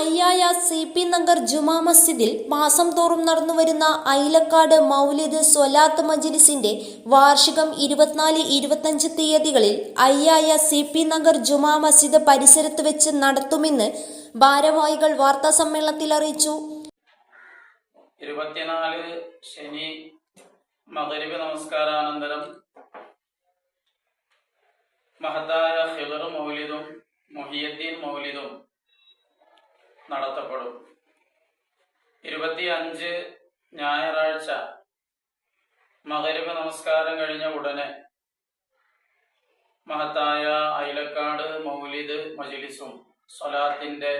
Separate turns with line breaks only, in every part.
അയ്യായ C P Nagar Juma മസ്ജിദിൽ മാസം തോറും നടന്നുവരുന്ന ഐലക്കാട് മൗലിദ് സ്വലാത്ത് മജ്ലിസിന്റെ വാർഷികം ഇരുപത്തിനാല് ഇരുപത്തഞ്ച് തീയതികളിൽ അയ്യായ സി പി നഗർ ജുമാ മസ്ജിദ് പരിസരത്ത് വെച്ച് നടത്തുമെന്ന് ഭാരവാഹികൾ വാർത്താ സമ്മേളനത്തിൽ അറിയിച്ചു.
ഇരുപത്തിനാല് ശനി മകരവി നമസ്കാരാനന്തരം മഹത്തായ ഹിദർ മൗലിദും മൊഹിയദ്ദീൻ മൗലിദും നടത്തപ്പെടും. ഇരുപത്തി അഞ്ച് ഞായറാഴ്ച മകരവി നമസ്കാരം കഴിഞ്ഞ ഉടനെ മഹത്തായ അയിലക്കാട് മൗലിദ് മജിലിസും സ്വലാത്തിന്റെ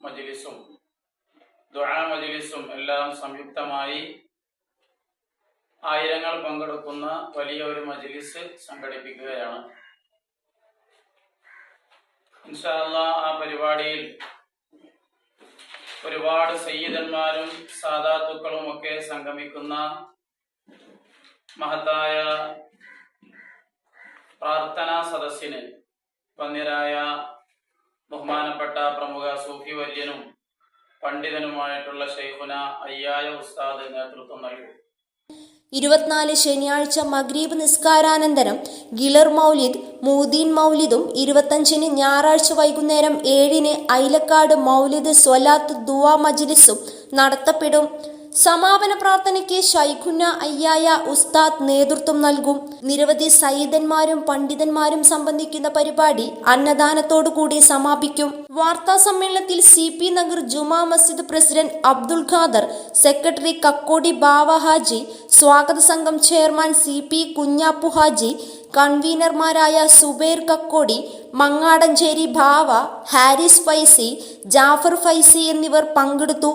മജിലിസും ദുആ മജിലിസും എല്ലാം സംയുക്തമായി ആയിരങ്ങൾ പങ്കെടുക്കുന്ന വലിയ ഒരു മജിലിസ് സംഘടിപ്പിക്കുകയാണ്. ഇൻഷാല്ല ആ പരിപാടിയിൽ ഒരുപാട് സയ്യിദന്മാരും സാധാത്തുക്കളും ഒക്കെ സംഗമിക്കുന്ന മഹത്തായ പ്രാർത്ഥനാ സദസ്സിന് പന്നിരായ ബഹുമാനപ്പെട്ട പ്രമുഖ സൂഫി വല്യനും പണ്ഡിതനുമായിട്ടുള്ള ഷെയ്ഖുന അയ്യായ ഉസ്താദ് നേതൃത്വം നൽകും.
ഇരുപത്തിനാല് ശനിയാഴ്ച മഗ്രീബ് നിസ്കാരാനന്തരം ഗിലർ മൗലിദ് മൂദീൻ മൗലിദും ഇരുപത്തഞ്ചിന് ഞായറാഴ്ച വൈകുന്നേരം ഏഴിന് ഐലക്കാട് മൗലിദ് സ്വലാത്ത് ദുവാ മജ്ലിസും നടത്തപ്പെടും. സമാപന പ്രാർത്ഥനയ്ക്ക് ശൈഖുന അയ്യായ ഉസ്താദ് നേതൃത്വം നൽകും. നിരവധി സയ്യിദന്മാരും പണ്ഡിതന്മാരും സംബന്ധിക്കുന്ന പരിപാടി അന്നദാനത്തോടുകൂടി സമാപിക്കും. വാർത്താ സമ്മേളനത്തിൽ C P Nagar Juma Masjid president Abdul Khader secretary Kakkodi Bava Haji സ്വാഗത സംഘം chairman C P Kunhappu Haji കൺവീനർമാരായ Zubair Kakkodi Mangadancheri Bava Haris Faizy Jafar Faizy എന്നിവർ പങ്കെടുത്തു.